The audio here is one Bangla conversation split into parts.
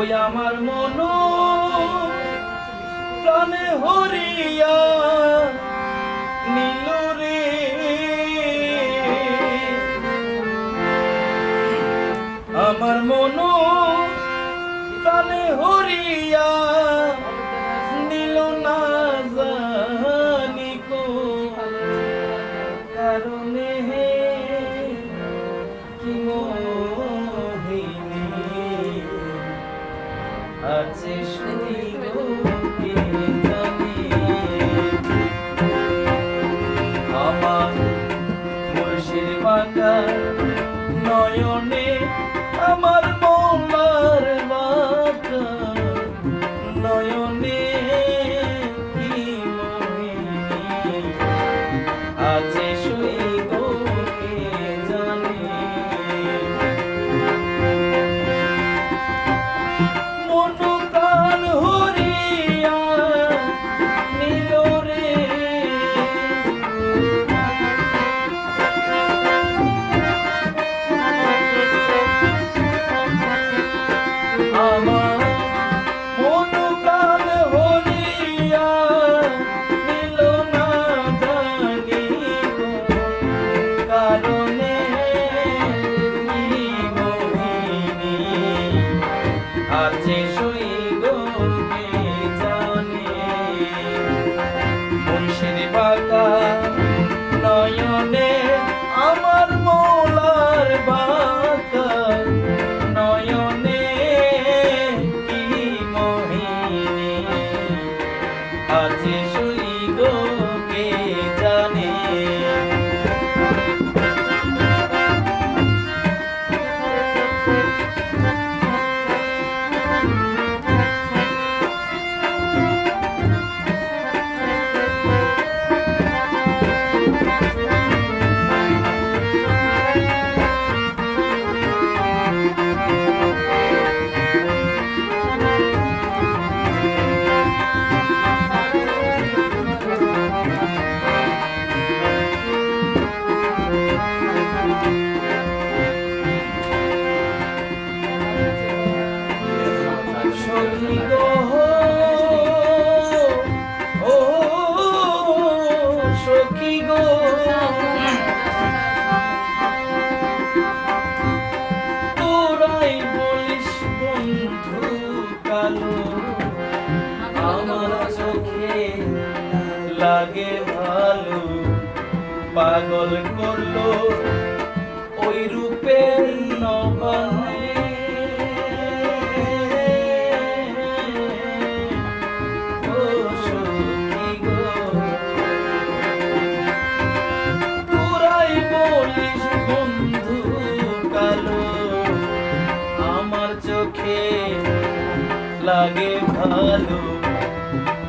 ওই আমার মন প্রাণে হরিয়া নীলুরে আমার মন প্রাণে হরিয়া বাগান নয়নে বলিস কালো লাগে ভালো। পাগল করল ওই রূপের নবানে লাগে ভালো।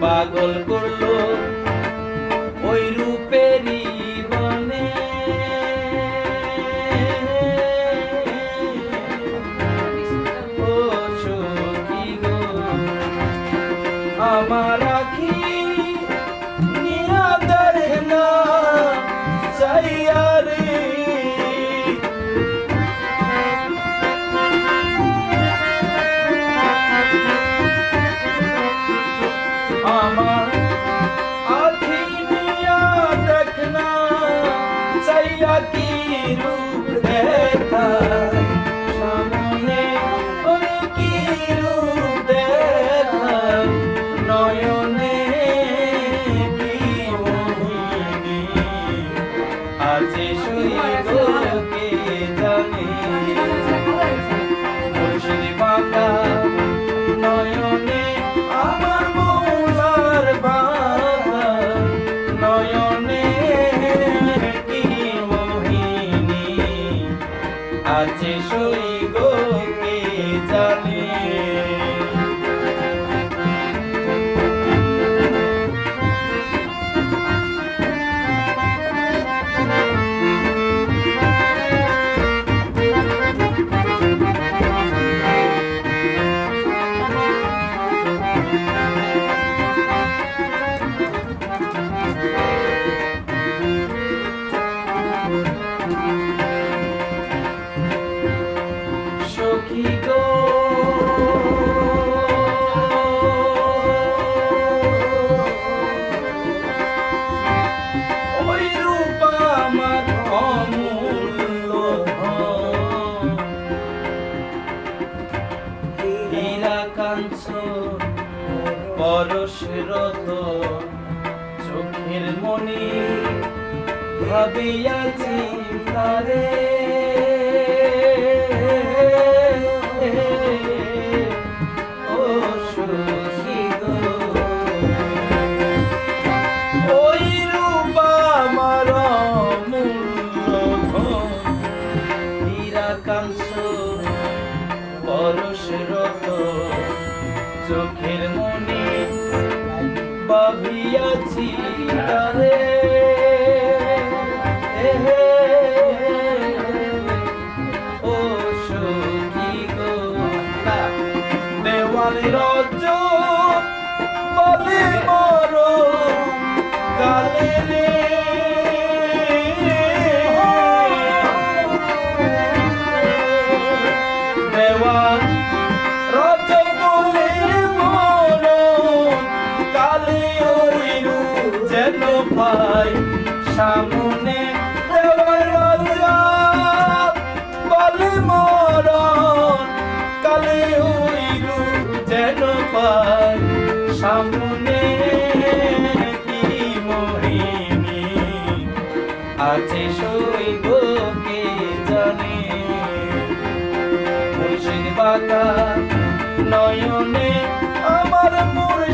পাগল করল ওই রূপেরই বনে। আমার আখি কাঞ্চন পরশরত চোখের মনি ভাবিয়া চিন্তারে। চোখের মনে ভাবিয়াছি। সামনে বলে মর কালে ওইরু যেন পাই। সামনে কি মোহিনী আছে সইব কে জানে? বাঁকা নয়নে আমার মুর্শিদ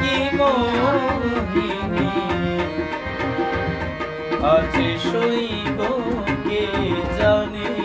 কি মোহিনী। আছে গো কে জানে